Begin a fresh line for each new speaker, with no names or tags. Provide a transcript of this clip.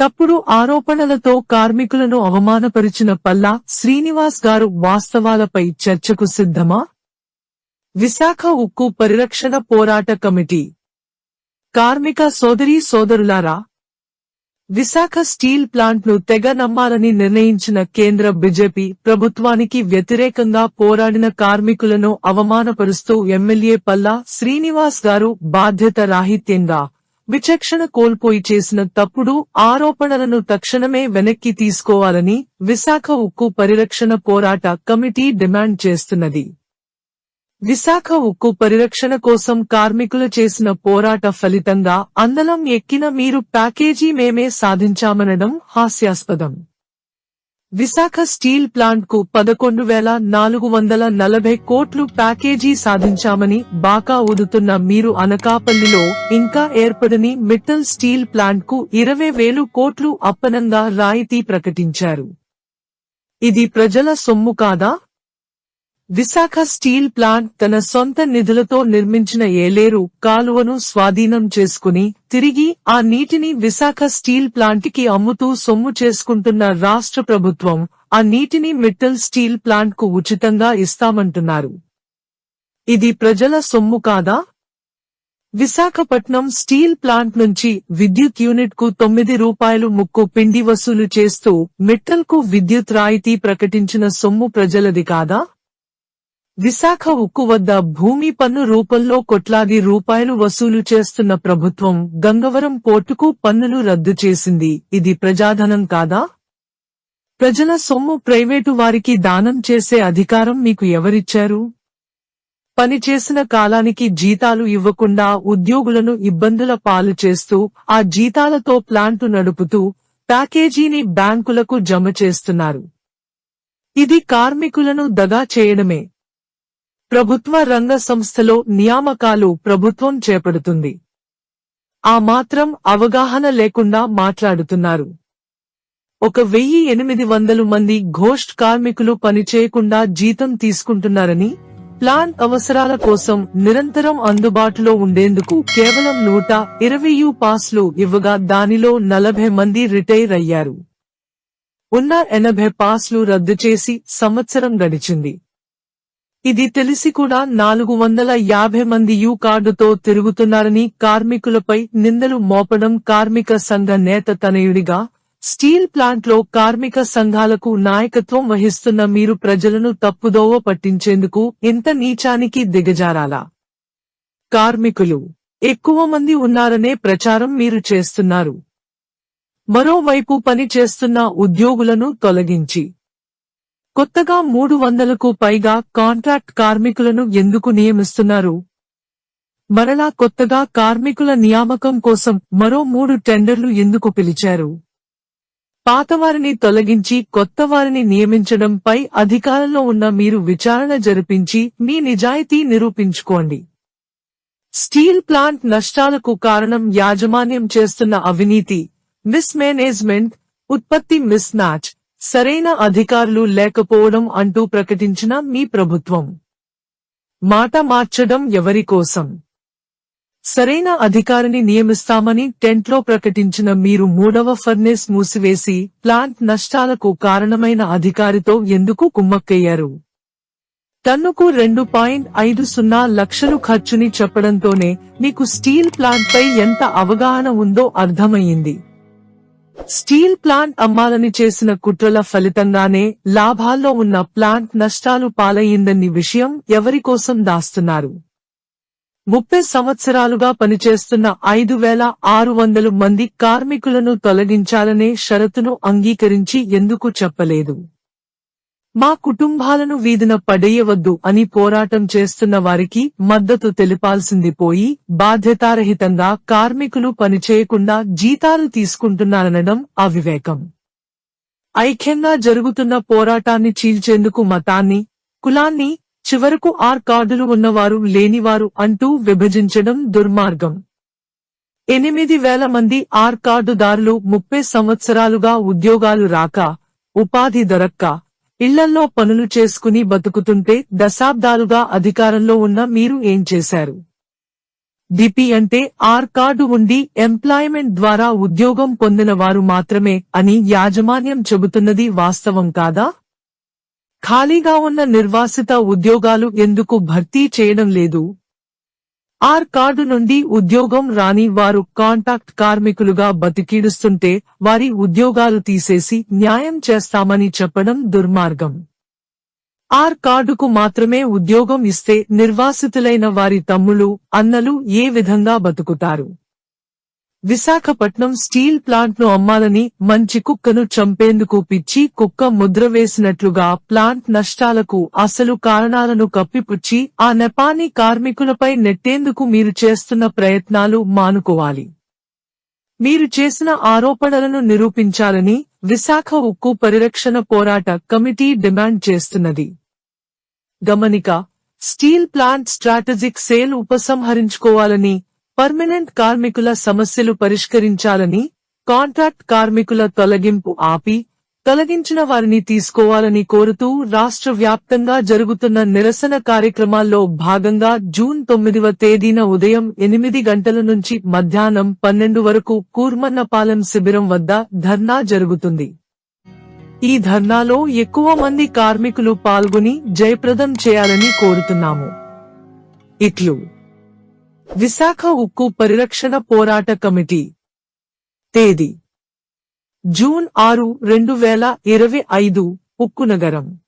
తప్పుడు ఆరోపణలతో కార్మికులను అవమానపరిచిన పల్లా శ్రీనివాస్ గారు వాస్తవాలపై చర్చకు సిద్ధమా? విశాఖ ఉక్కు పరిరక్షణ పోరాట కమిటీ. కార్మిక సోదరీ సోదరులారా విశాఖ స్టీల్ ప్లాంట్ను తెగ నమ్మాలని నిర్ణయించిన కేంద్ర బీజేపీ ప్రభుత్వానికి వ్యతిరేకంగా పోరాడిన కార్మికులను అవమానపరుస్తూ ఎమ్మెల్యే పల్లా శ్రీనివాస్ గారు బాధ్యత రాహిత్యంగా విచక్షణ కోల్పోయి చేసిన తప్పుడు ఆరోపణలను తక్షణమే వెనక్కి తీసుకోవాలని విశాఖ ఉక్కు పరిరక్షణ పోరాట కమిటీ డిమాండ్ చేస్తున్నది. విశాఖ ఉక్కు పరిరక్షణ కోసం కార్మికులు చేసిన పోరాట ఫలితంగా అందలం ఎక్కిన మీరు ప్యాకేజీ మేమే సాధించామనడం హాస్యాస్పదం. విశాఖ స్టీల్ ప్లాంట్కు పదకొండు వేల నాలుగు వందల నలభై కోట్లు ప్యాకేజీ సాధించామని బాకా ఊదుతున్న మీరు అనకాపల్లిలో ఇంకా ఏర్పడని మిట్టల్ స్టీల్ ప్లాంట్కు ఇరవై వేలు కోట్లు అప్పనంగా రాయితీ ప్రకటించారు. ఇది ప్రజల సొమ్ము కాదా? విశాఖ స్టీల్ ప్లాంట్ తన సొంత నిధులతో నిర్మించిన ఏలేరు కాలువను స్వాధీనం చేసుకుని తిరిగి ఆ నీటిని విశాఖ స్టీల్ ప్లాంట్కి అమ్ముతూ సొమ్ము చేసుకుంటున్న రాష్ట్ర ప్రభుత్వం ఆ నీటిని మిట్టల్ స్టీల్ ప్లాంట్కు ఉచితంగా ఇస్తామంటున్నారు. ఇది ప్రజల సొమ్ము కాదా? విశాఖపట్నం స్టీల్ ప్లాంట్ నుంచి విద్యుత్ యూనిట్కు తొమ్మిది రూపాయలు ముక్కు పిండి వసూలు చేస్తూ మిట్టల్కు విద్యుత్ రాయితీ ప్రకటించిన సొమ్ము ప్రజలది కాదా? విశాఖ ఉక్కు వద్ద భూమి పన్ను రూపంలో కొట్లాది రూపాయలు వసూలు చేస్తున్న ప్రభుత్వం గంగవరం పోర్టుకు పన్నులు రద్దు చేసింది. ఇది ప్రజాధనం కాదా? ప్రజల సొమ్ము ప్రైవేటు వారికి దానం చేసే అధికారం మీకు ఎవరిచ్చారు? పనిచేసిన కాలానికి జీతాలు ఇవ్వకుండా ఉద్యోగులను ఇబ్బందుల పాలు చేస్తూ ఆ జీతాలతో ప్లాంటు నడుపుతూ ప్యాకేజీని బ్యాంకులకు జమ చేస్తున్నారు. ఇది కార్మికులను దగా చేయడమే. ప్రభుత్వ రంగ సంస్థలో నియామకాలు ప్రభుత్వం చేపడుతుంది. ఆ మాత్రం అవగాహన లేకుండా మాట్లాడుతున్నారు. ఒక వెయ్యి ఎనిమిది వందలు మంది ఘోష్ట్ కార్మికులు పనిచేయకుండా జీతం తీసుకుంటున్నారని ప్లాన్ అవసరాల కోసం నిరంతరం అందుబాటులో ఉండేందుకు కేవలం నూట ఇరవై యు పాస్లు ఇవ్వగా దానిలో నలభై మంది రిటైర్ అయ్యారు. ఉన్న ఎనభై పాస్లు రద్దు చేసి సంవత్సరం గడిచింది. ఇది తెలిసి కూడా నాలుగు వందల యాభై మంది యూ కార్డుతో తిరుగుతున్నారని కార్మికులపై నిందలు మోపడం కార్మిక సంఘ నేత తనయుడిగా స్టీల్ ప్లాంట్లో కార్మిక సంఘాలకు నాయకత్వం వహిస్తున్న మీరు ప్రజలను తప్పుదోవ పట్టించేందుకు ఎంత నీచానికి దిగజారాలా. కార్మికులు ఎక్కువ మంది ఉన్నారనే ప్రచారం మీరు చేస్తున్నారు. మరోవైపు పని చేస్తున్న ఉద్యోగులను తొలగించి. కొత్తగా మూడు వందలకు పైగా కాంట్రాక్ట్ కార్మికులను ఎందుకు నియమిస్తున్నారు? మరలా కొత్తగా కార్మికుల నియామకం కోసం మరో మూడు టెండర్లు ఎందుకు పిలిచారు? పాతవారిని తొలగించి కొత్తవారిని నియమించడంపై అధికారంలో ఉన్న మీరు విచారణ జరిపించి మీ నిజాయితీ నిరూపించుకోండి. స్టీల్ ప్లాంట్ నష్టాలకు కారణం యాజమాన్యం చేస్తున్న అవినీతి మిస్మేనేజ్మెంట్ ఉత్పత్తి మిస్ సరైన అధికారులు లేకపోవడం అంటూ ప్రకటించిన మీ ప్రభుత్వం. మాట మార్చడం ఎవరి కోసం? సరైన అధికారిని నియమిస్తామని టెంట్లో ప్రకటించిన మీరు మూడవ ఫర్నేస్ మూసివేసి ప్లాంట్ నష్టాలకు కారణమైన అధికారితో ఎందుకు కుమ్మక్కయ్యారు? టన్నుకు రెండు పాయింట్ ఐదు సున్నా లక్షలు ఖర్చుని చెప్పడంతోనే మీకు స్టీల్ ప్లాంట్పై ఎంత అవగాహన ఉందో అర్థమయ్యింది. స్టీల్ ప్లాంట్ అమ్మాలని చేసిన కుట్రల ఫలితంగానే లాభాల్లో ఉన్న ప్లాంట్ నష్టాలు పాలయ్యిందన్ని విషయం ఎవరి కోసం దాస్తున్నారు? ముప్పై సంవత్సరాలుగా పనిచేస్తున్న ఐదు వేల ఆరు వందలు మంది కార్మికులను తొలగించాలనే షరతును అంగీకరించి ఎందుకు చెప్పలేదు? మా కుటుంబాలను వీధిన పడేయవద్దు అని పోరాటం చేస్తున్న వారికి మద్దతు తెలిపాల్సింది పోయి బాధ్యతారహితంగా కార్మికులు పనిచేయకుండా జీతాలు తీసుకుంటున్నారనడం అవివేకం. ఐక్యంగా జరుగుతున్న పోరాటాన్ని చీల్చేందుకు మతాన్ని కులాన్ని చివరకు ఆర్ కార్డులు ఉన్నవారు లేనివారు అంటూ విభజించడం దుర్మార్గం. ఎనిమిది వేల మంది ఆర్ కార్డుదారులు ముప్పై సంవత్సరాలుగా ఉద్యోగాలు రాక ఉపాధి దొరక్క ఇళ్ళల్లో పనులు చేసుకుని బతుకుతుంటే దశాబ్దాలుగా అధికారంలో ఉన్న మీరు ఏం చేశారు? డిపి అంటే ఆర్ కార్డు ఉండి ఎంప్లాయ్మెంట్ ద్వారా ఉద్యోగం పొందిన వారు మాత్రమే అని యాజమాన్యం చెబుతున్నది వాస్తవం కాదా? ఖాళీగా ఉన్న నిర్వాసిత ఉద్యోగాలు ఎందుకు భర్తీ చేయడం లేదు? ఆర్ కార్డు నుండి ఉద్యోగం రాని వారు కాంటాక్ట్ కార్మికులుగా బతికీడుస్తుంటే వారి ఉద్యోగాలు తీసేసి న్యాయం చేస్తామని చెప్పడం దుర్మార్గం. ఆర్ కార్డుకు మాత్రమే ఉద్యోగం ఇస్తే నిర్వాసితులైన వారి తమ్ములు అన్నలు ఏ విధంగా బతుకుతారు? విశాఖపట్నం స్టీల్ ప్లాంట్ను అమ్మాలని మంచి కుక్కను చంపేందుకు పిచ్చి కుక్క ముద్ర వేసినట్లుగా ప్లాంట్ నష్టాలకు అసలు కారణాలను కప్పిపుచ్చి ఆ నెపానీ కార్మికులపై నెట్టేందుకు మీరు చేస్తున్న ప్రయత్నాలు మానుకోవాలి. మీరు చేసిన ఆరోపణలను నిరూపించాలని విశాఖ ఉక్కు పరిరక్షణ పోరాట కమిటీ డిమాండ్ చేస్తున్నది. గమనిక స్టీల్ ప్లాంట్ స్ట్రాటజిక్ సేల్ ఉపసంహరించుకోవాలని పర్మనెంట్ కార్మికుల సమస్యలు పరిష్కరించాలని కాంట్రాక్ట్ కార్మికుల తొలగింపు ఆపి తొలగించిన వారిని తీసుకోవాలని కోరుతూ రాష్ట్ర వ్యాప్తంగా జరుగుతున్న నిరసన కార్యక్రమాల్లో భాగంగా జూన్ తొమ్మిదవ తేదీన ఉదయం ఎనిమిది గంటల నుంచి మధ్యాహ్నం పన్నెండు వరకు కూర్మన్నపాలెం శిబిరం వద్ద ధర్నా జరుగుతుంది. ఈ ధర్నాలో ఎక్కువ మంది కార్మికులు పాల్గొని జయప్రదం చేయాలని కోరుతున్నాము. ఇట్లు. విశాఖ ఉక్కు పరిరక్షణ పోరాట కమిటీ. తేదీ. జూన్ ఆరు రెండు వేల ఇరవై ఐదు ఉక్కు నగరం.